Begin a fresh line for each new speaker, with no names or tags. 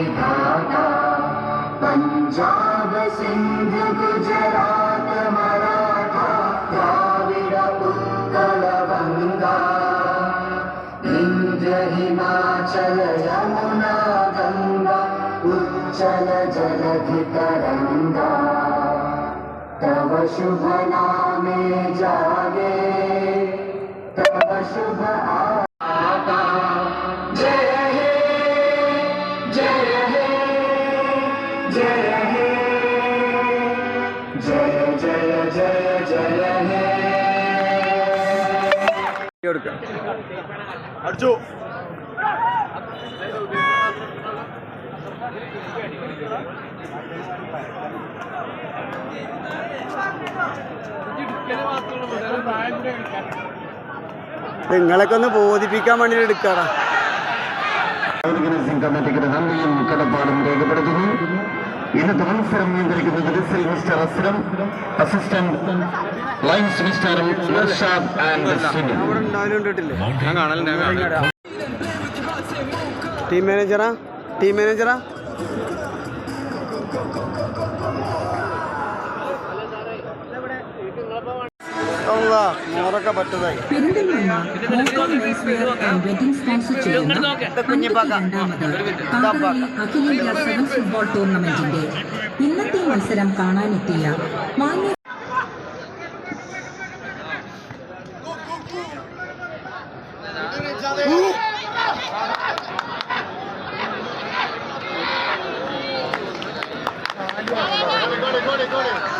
विधाता पञ्जाब सिन्ध गुजरात, मराठा, द्राविड, उत्कल गङ्गा इन्द्र हिमाचल, यमुना गङ्गा उच्चल जलधितरङ्गा तव शुभ नामे जागे, तव शुभ आता
അടിച്ചു.
നിങ്ങളൊക്കെ ഒന്ന് ബോധിപ്പിക്കാൻ വേണ്ടി എടുക്കാടാ.
കമ്മിറ്റിക്ക് നന്ദിയും കടപ്പാടും രേഖപ്പെടുത്തുന്നു. ഇന്നത്തെ മത്സരം നിയന്ത്രിക്കുന്നത് ഡിസിൽ mister Aslam assistant lines mister Narshad and Sunil
team മാനേജറാ team മാനേജറാ നൂറൊക്കെ പറ്റതായി
അഖിലേന്ത്യാ സെവൻ ഫുട്ബോൾ ടൂർണമെന്റിന്റെ ഇന്നത്തെ മത്സരം കാണാനെത്തിയ മാന്യ Go, go, go, go, go.